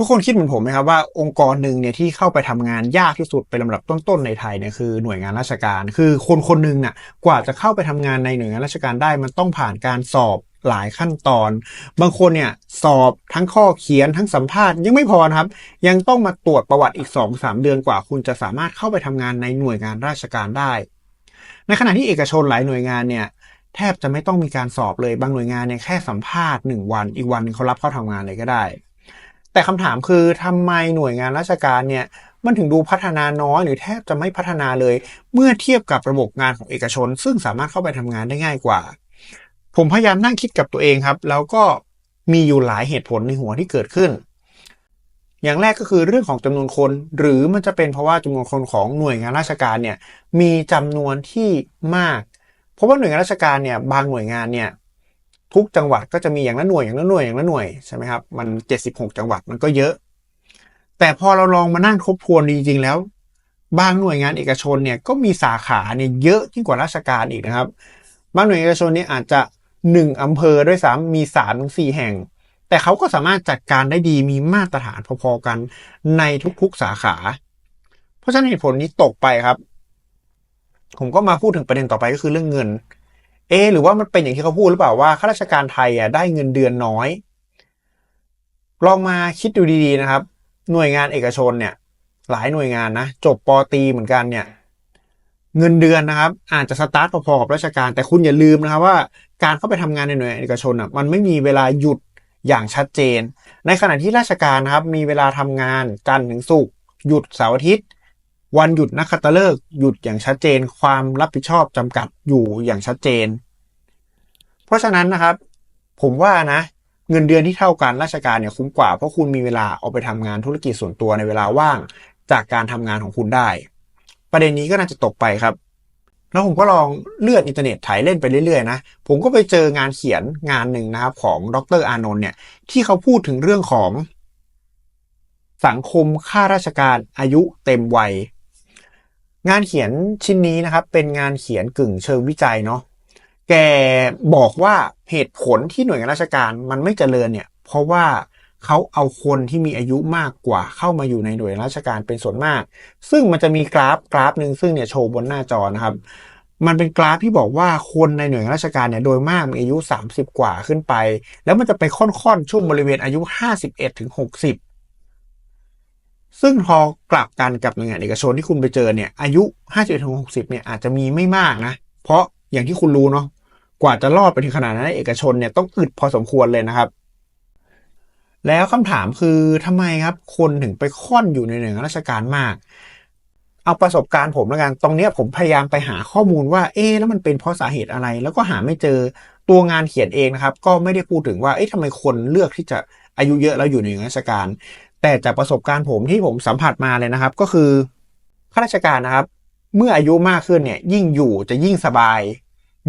ทุกคนคิดเหมือนผมไหมครับว่าองค์กรหนึ่งเนี่ยที่เข้าไปทำงานยากที่สุดเป็นลำดับต้นๆในไทยเนี่ยคือหน่วยงานราชการ คือคนคนหนึ่งน่ะกว่าจะเข้าไปทำงานในหน่วยงานราชการได้ มันต้องผ่านการสอบหลายขั้นตอน บางคนเนี่ยสอบทั้งข้อเขียนทั้งสัมภาษณ์ยังไม่พอครับ ยังต้องมาตรวจประวัติอีก 2-3 เดือนกว่า คุณจะสามารถเข้าไปทำงานในหน่วยงานราชการได้ ในขณะที่เอกชนหลายหน่วยงานเนี่ยแทบจะไม่ต้องมีการสอบเลยบางหน่วยงานเนี่ยแค่สัมภาษณ์หนึ่งวันอีกวันหนึงเขารับเข้าทำงานเลยก็ได้ แต่คำถามคือทำไมหน่วยงานราชการเนี่ยมันถึงดูพัฒนาน้อยหรือแทบจะไม่พัฒนาเลย เมื่อเทียบกับระบบงานของเอกชน ซึ่งสามารถเข้าไปทำงานได้ง่ายกว่า ผมพยายามนั่งคิดกับตัวเองครับ แล้วก็มีอยู่หลายเหตุผลในหัวที่เกิดขึ้น อย่างแรกก็คือเรื่องของจำนวนคน หรือมันจะเป็นเพราะว่าจำนวนคนของหน่วยงานราชการเนี่ยมีจำนวนที่มาก เพราะว่าหน่วยงานราชการเนี่ยบางหน่วยงานเนี่ย ทุกจังหวัดก็จะมีอย่างละหน่วยอย่างละหน่วยอย่างละหน่วยใช่ไหมครับมัน 76 จังหวัดมันก็เยอะ แต่พอเราลองมานั่งทบทวนจริงๆแล้ว บางหน่วยงานเอกชนเนี่ยก็มีสาขาเนี่ยเยอะยิ่งกว่าราชการอีกนะครับ บางหน่วยเอกชนเนี่ยอาจจะหนึ่งอำเภอด้วยซ้ำมีสามถึงสี่แห่ง แต่เขาก็สามารถจัดการได้ดีมีมาตรฐานพอๆกันในทุกๆสาขา เพราะฉะนั้นเหตุผลนี้ตกไปครับ ผมก็มาพูดถึงประเด็นต่อไปก็คือเรื่องเงิน เอ หรือว่ามันเป็นอย่างที่เขาพูดหรือเปล่าว่าข้าราชการไทยอะได้เงินเดือนน้อย ลองมาคิดดูดีๆนะครับ หน่วยงานเอกชนเนี่ย หลายหน่วยงานนะจบปอตีเหมือนกันเนี่ย เงินเดือนนะครับ อาจจะสตาร์ทพอๆกับราชการ แต่คุณอย่าลืมนะครับว่าการเข้าไปทำงานในหน่วยเอกชนอะมันไม่มีเวลาหยุดอย่างชัดเจน ในขณะที่ราชการนะครับ มีเวลาทำงานจันทร์ถึงศุกร์หยุดเสาร์อาทิตย์ วันหยุดนักขัตฤกษ์หยุดอย่างชัดเจน ความรับผิดชอบจำกัดอยู่อย่างชัดเจน เพราะฉะนั้นนะครับ ผมว่านะ เงินเดือนที่เท่ากันราชการเนี่ยคุ้มกว่าเพราะคุณมีเวลาเอาไปทำงานธุรกิจส่วนตัวในเวลาว่าง จากการทำงานของคุณได้ ประเด็นนี้ก็น่าจะตกไปครับ แล้วผมก็ลองเลื่อนอินเทอร์เน็ตถ่ายเล่นไปเรื่อยๆนะผมก็ไปเจองานเขียนงานหนึ่งนะครับ ของดรอานนท์เนี่ยที่เขาพูดถึงเรื่องของ สังคมข้าราชการอายุเต็มวัย งานเขียนชิ้นนี้นะครับ เป็นงานเขียนกึ่งเชิงวิจัยเนาะแกบอกว่าเหตุผลที่หน่วยงานราชการมันไม่เจริญเนี่ย เพราะว่าเขาเอาคนที่มีอายุมากกว่าเข้ามาอยู่ในหน่วยราชการเป็นส่วนมาก ซึ่งมันจะมีกราฟกราฟหนึ่งซึ่งเนี่ยโชว์บนหน้าจอนะครับ มันเป็นกราฟที่บอกว่าคนในหน่วยงานราชการเนี่ยโดยมากมีอายุ 30 กว่าขึ้นไป แล้วมันจะไปค่อนๆช่วงบริเวณอายุ 51ถึง60 ซึ่งพอกลับกันกับหน่วยงานเอกชนที่คุณไปเจอเนี่ย อายุ51ถึง60เนี่ยอาจจะมีไม่มากนะ เพราะอย่างที่คุณรู้เนาะกว่าจะรอดไปถึงขนาดนั้นเอกชนเนี่ยต้องอึดพอสมควรเลยนะครับ แล้วคำถามคือทำไมครับคนถึงไปค่อนอยู่ในหน่วยงานราชการมาก เอาประสบการณ์ผมแล้วกันตรงเนี้ยผมพยายามไปหาข้อมูลว่าเอ๊แล้วมันเป็นเพราะสาเหตุอะไร แล้วก็หาไม่เจอตัวงานเขียนเองนะครับ ก็ไม่ได้พูดถึงว่าเอ๊ะทำไมคนเลือกที่จะอายุเยอะแล้วอยู่ในหน่วยงานราชการ แต่จากประสบการณ์ผมที่ผมสัมผัสมาเลยนะครับ ก็คือข้าราชการนะครับ เมื่ออายุมากขึ้นเนี่ย ยิ่งอยู่จะยิ่งสบาย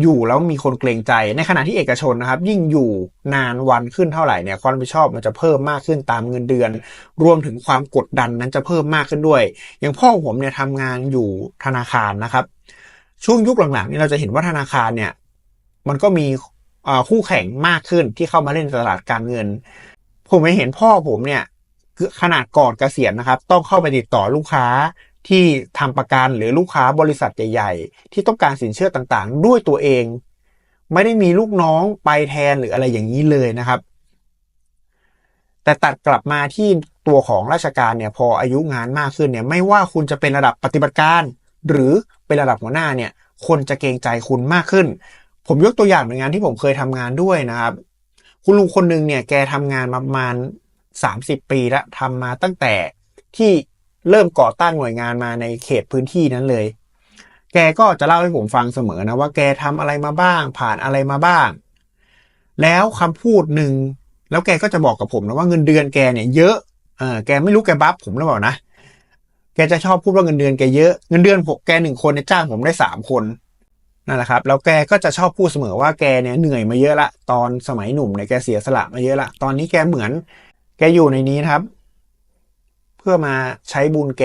อยู่แล้วมีคนเกรงใจ ในขณะที่เอกชนนะครับ ยิ่งอยู่นานวันขึ้นเท่าไหร่เนี่ยความรับผิดชอบมันจะเพิ่มมากขึ้นตามเงินเดือน รวมถึงความกดดันนั้นจะเพิ่มมากขึ้นด้วย อย่างพ่อผมเนี่ยทำงานอยู่ธนาคารนะครับ ช่วงยุคหลังๆนี่เราจะเห็นว่าธนาคารเนี่ย มันก็มีคู่แข่งมากขึ้นที่เข้ามาเล่นตลาดการเงิน ผมไปเห็นพ่อผมเนี่ย ขนาดก่อนเกษียณนะครับ ต้องเข้าไปติดต่อลูกค้าที่ทำประกันหรือลูกค้าบริษัทใหญ่ ๆ ที่ต้องการสินเชื่อต่างๆ ด้วยตัวเอง ไม่ได้มีลูกน้องไปแทนหรืออะไรอย่างนี้เลยนะครับ แต่ตัดกลับมาที่ตัวของราชการเนี่ยพออายุงานมากขึ้นเนี่ยไม่ว่าคุณจะเป็นระดับปฏิบัติการ หรือเป็นระดับหัวหน้าเนี่ย คนจะเกรงใจคุณมากขึ้น ผมยกตัวอย่างหน่วยงานที่ผมเคยทำงานด้วยนะครับ คุณลุงคนหนึ่งเนี่ยแกทำงานประมาณ สามสิบปีแล้วทำมาตั้งแต่ที่เริ่มก่อตั้งหน่วยงานมาในเขตพื้นที่นั้นเลย แกก็จะเล่าให้ผมฟังเสมอนะว่าแกทำอะไรมาบ้าง ผ่านอะไรมาบ้าง แล้วคำพูดหนึ่งแล้วแกก็จะบอกกับผมนะว่าเงินเดือนแกเนี่ยเยอะเออแกไม่รู้แกบัฟผมหรือเปล่านะ แกจะชอบพูดว่าเงินเดือนแกเยอะ เงินเดือนผมแกหนึ่งคนเนี่ยจ้างผมได้สามคนนั่นแหละครับ แล้วแกก็จะชอบพูดเสมอว่าแกเนี่ยเหนื่อยมาเยอะละ ตอนสมัยหนุ่มเนี่ยแกเสียสละมาเยอะละ ตอนนี้แกเหมือน แกอยู่ในนี้นะครับ เพื่อมาใช้บุญแก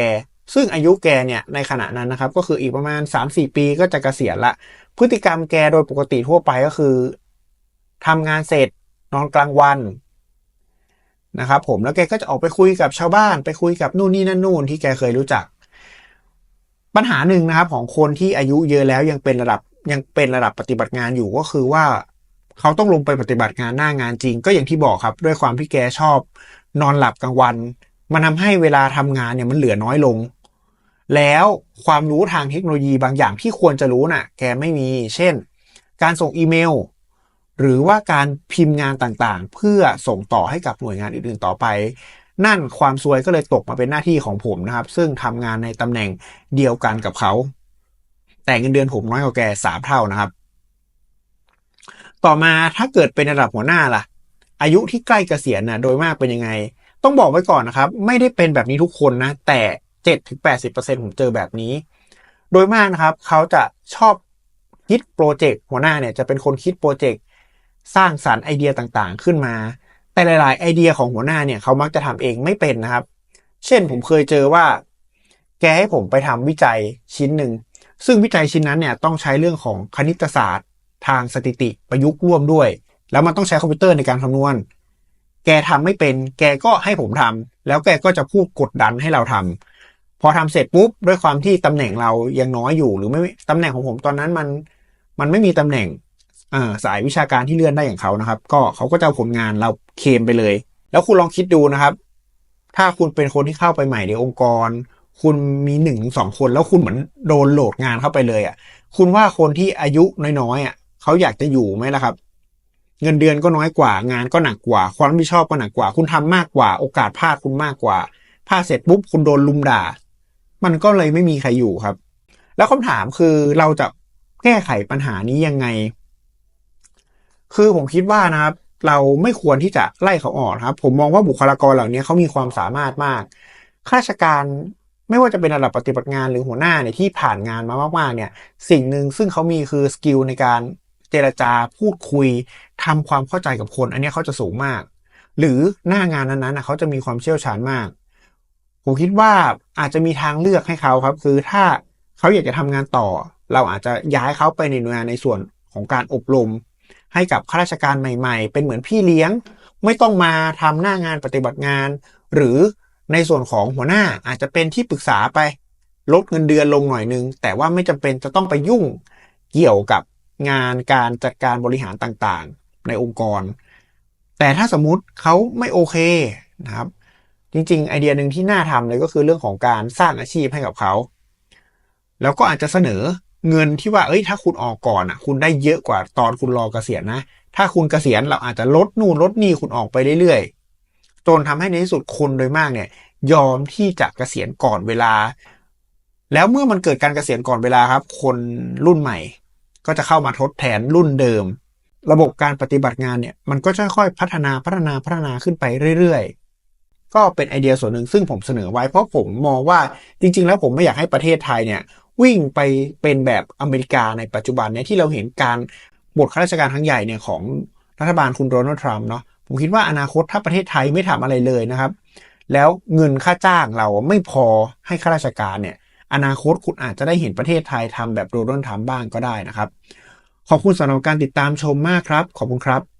ซึ่งอายุแกเนี่ยในขณะนั้นนะครับ ก็คืออีกประมาณ 3-4 ปีก็จะเกษียณละ พฤติกรรมแกโดยปกติทั่วไปก็คือทำงานเสร็จนอนกลางวันนะครับผมแล้วแกก็จะออกไปคุยกับชาวบ้าน ไปคุยกับนู่นนี่นั่นนู่นที่แกเคยรู้จัก ปัญหาหนึ่งนะครับของคนที่อายุเยอะแล้วยังเป็นระดับยังเป็นระดับปฏิบัติงานอยู่ก็คือว่า เขาต้องลงไปปฏิบัติงานหน้างานจริง ก็อย่างที่บอกครับ ด้วยความที่แกชอบ นอนหลับกลางวัน มันทำให้เวลาทำงานเนี่ยมันเหลือน้อยลง แล้วความรู้ทางเทคโนโลยีบางอย่างที่ควรจะรู้น่ะ แกไม่มี เช่น การส่งอีเมล หรือว่าการพิมพ์งานต่างๆ เพื่อส่งต่อให้กับหน่วยงานอื่นๆต่อไปนั่นความซวยก็เลยตกมาเป็นหน้าที่ของผมนะครับ ซึ่งทำงานในตำแหน่งเดียวกันกับเขา แต่เงินเดือนผมน้อยกว่าแกสามเท่านะครับ ต่อมาถ้าเกิดเป็นระดับหัวหน้าล่ะ อายุที่ใกล้เกษียณนะโดยมากเป็นยังไง ต้องบอกไว้ก่อนนะครับ ไม่ได้เป็นแบบนี้ทุกคนนะ แต่เจ็ดถึงแปดสิบเปอร์เซ็นผมเจอแบบนี้ โดยมากนะครับ เขาจะชอบคิดโปรเจกต์หัวหน้าเนี่ยจะเป็นคนคิดโปรเจกต์สร้างสารรค์ไอเดียต่างๆ ขึ้นมา แต่หลายๆ ไอเดียของหัวหน้าเนี่ยเขามักจะทำเองไม่เป็นนะครับ เช่นผมเคยเจอว่า แกให้ผมไปทำวิจัยชิ้นหนึ่งซึ่งวิจัยชิ้นนั้นเนี่ยต้องใช้เรื่องของคณิตศาสตร์ ทางสถิติประยุกต์ร่วมด้วย แล้วมันต้องใช้คอมพิวเตอร์ในการคำนวณ แกทำไม่เป็น แกก็ให้ผมทำแล้วแกก็จะพูดกดดันให้เราทำพอทำเสร็จปุ๊บด้วยความที่ตำแหน่งเรายังน้อยอยู่ หรือไม่ตำแหน่งของผมตอนนั้นมันมันไม่มีตำแหน่งสายวิชาการที่เลื่อนได้อย่างเขานะครับ ก็เขาก็จะเอาผลงานเราเคมไปเลย แล้วคุณลองคิดดูนะครับ ถ้าคุณเป็นคนที่เข้าไปใหม่ในองค์กร คุณมีหนึ่งสองคน แล้วคุณเหมือนโดนโหลดงานเข้าไปเลยอะ คุณว่าคนที่อายุน้อยๆอะ เขาอยากจะอยู่ไหมล่ะครับ เงินเดือนก็น้อยกว่า งานก็หนักกว่า ความรับผิดชอบก็หนักกว่า คุณทำมากกว่า โอกาสพลาดคุณมากกว่าพลาดเสร็จปุ๊บคุณโดนลุมด่า มันก็เลยไม่มีใครอยู่ครับ แล้วคำถามคือเราจะแก้ไขปัญหานี้ยังไง คือผมคิดว่านะครับ เราไม่ควรที่จะไล่เขาออกครับ ผมมองว่าบุคลากรเหล่านี้เขามีความสามารถมากข้าราชการไม่ว่าจะเป็นระดับปฏิบัติงานหรือหัวหน้าเนี่ยที่ผ่านงานมามากๆเนี่ย สิ่งหนึ่งซึ่งเขามีคือสกิลในการ เจรจาพูดคุยทำความเข้าใจกับคน อันนี้เขาจะสูงมาก หรือหน้างานนั้นๆเขาจะมีความเชี่ยวชาญมากผมคิดว่าอาจจะมีทางเลือกให้เขาครับ คือถ้าเขาอยากจะทำงานต่อ เราอาจจะย้ายเขาไปในหน่วยงานในส่วนของการอบรม ให้กับข้าราชการใหม่ ๆ เป็นเหมือนพี่เลี้ยง ไม่ต้องมาทำหน้างานปฏิบัติงาน หรือในส่วนของหัวหน้าอาจจะเป็นที่ปรึกษาไป ลดเงินเดือนลงหน่อยนึง แต่ว่าไม่จำเป็นจะต้องไปยุ่งเกี่ยวกับ งานการจัดการบริหารต่างๆ ในองค์กร แต่ถ้าสมมุติเขาไม่โอเคนะครับ จริงๆ ไอเดียหนึ่งที่น่าทำเลยก็คือเรื่องของการสร้างอาชีพให้กับเขา แล้วก็อาจจะเสนอเงินที่ว่า เอ้ย ถ้าคุณออกก่อนอะ คุณได้เยอะกว่าตอนคุณรอเกษียณนะ ถ้าคุณเกษียณเราอาจจะลดนู่นลดนี่คุณออกไปเรื่อยๆ จนทำให้ในที่สุดคนโดยมากเนี่ย ยอมที่จะเกษียณก่อนเวลา แล้วเมื่อมันเกิดการเกษียณก่อนเวลาครับ คนรุ่นใหม่ ก็จะเข้ามาทดแทนรุ่นเดิม ระบบการปฏิบัติงานเนี่ยมันก็จะค่อยพัฒนาพัฒนาพัฒนาขึ้นไปเรื่อยๆ ก็เป็นไอเดียส่วนหนึ่งซึ่งผมเสนอไว้เพราะผมมองว่าจริง ๆ แล้วผมไม่อยากให้ประเทศไทยเนี่ยวิ่งไปเป็นแบบอเมริกาในปัจจุบันเนี่ยที่เราเห็นการบทข้าราชการทั้งใหญ่เนี่ยของรัฐบาลคุณโดนัลด์ทรัมป์เนาะผมคิดว่าอนาคตถ้าประเทศไทยไม่ทำอะไรเลยนะครับ แล้วเงินค่าจ้างเราไม่พอให้ข้าราชการเนี่ย อนาคตคุณอาจจะได้เห็นประเทศไทยทำแบบโดนัลด์ทรัมป์บ้างก็ได้นะครับ ขอบคุณสำหรับการติดตามชมมากครับ ขอบคุณครับ